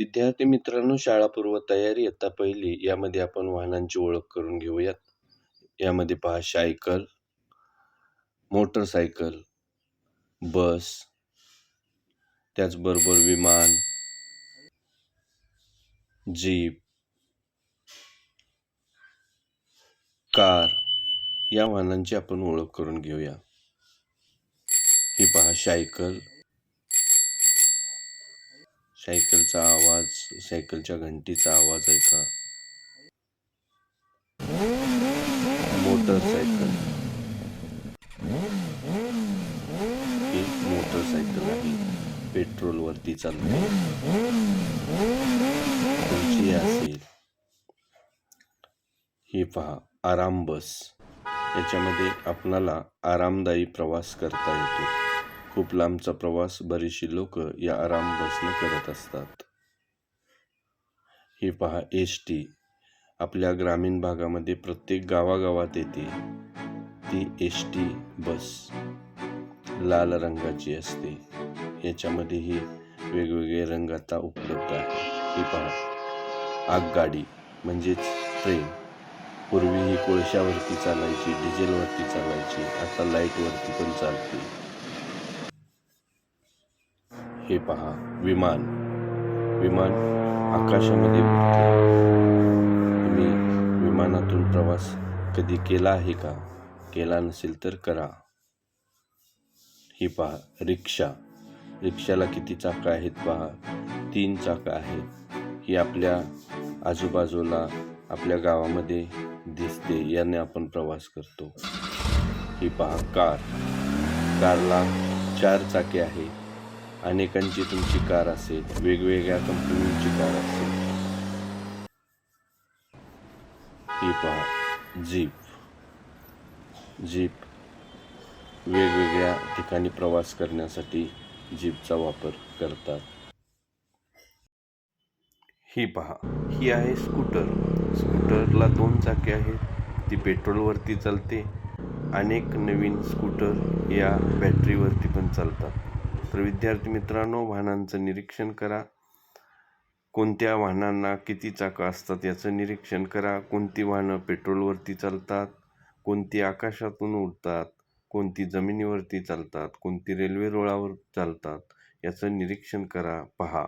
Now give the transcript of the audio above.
विद्यार्थी मित्रांनो शाळापूर्व तयारी इयत्ता पहिली यामध्ये आपण वाहनांची ओळख करून घेऊयात. यामध्ये पहा सायकल, मोटरसायकल, बस, त्याचबरोबर विमान, जीप, कार या वाहनांची आपण ओळख करून घेऊया. ही पहा सायकल सायकलचा आवाज सायकलच्या घंटीचा आवाज ऐका. मोटरसायकल. मोटरसायकल आहे पेट्रोलवरती चालते. तुमची असेल? ही पहा आराम बस. याच्यामध्ये आपणाला आरामदायी प्रवास करता येतो. खूप लांबचा प्रवास बरीचशी लोक या आराम बसने करत असतात. हे पहा एस टी. आपल्या ग्रामीण भागामध्ये प्रत्येक गावागावात येते ती एस टी बस. लाल रंगाची असते. याच्यामध्येही वेगवेगळे रंग आता उपलब्ध आहे ही पहा आगगाडी म्हणजेच ट्रेन. पूर्वी ही कोळशावरती चालायची डिझेलवरती चालायची आता लाईटवरती पण चालते. हे पहा विमान. विमान आकाशामध्ये तुम्ही विमानातून प्रवास कधी केला आहे का? केला नसेल तर करा. ही पहा रिक्षा. रिक्षाला किती चाकं आहेत पहा. तीन चाकं आहेत. ही आपल्या आजूबाजूला आपल्या गावामध्ये दिसते. याने आपण प्रवास करतो. ही पहा कार. कारला चार चाके आहे अनेकांची तुमची कार असेल वेगवेगळ्या कंपनीची कार असेल. ही पहा जीप. जीप वेगवेगळ्या ठिकाणी प्रवास करण्यासाठी जीपचा वापर करतात. ही पहा ही आहे स्कूटर. स्कूटरला दोन चाके आहेत. ती पेट्रोलवरती चालते. अनेक नवीन स्कूटर या बॅटरीवरती पण चालतात. तर विद्यार्थी मित्रांनो वाहनांचं निरीक्षण करा. कोणत्या वाहनांना किती चाकं असतात याचं निरीक्षण करा. कोणती वाहनं पेट्रोलवरती चालतात कोणती आकाशातून उडतात कोणती जमिनीवरती चालतात कोणती रेल्वे रुळावर चालतात याचं निरीक्षण करा. पहा.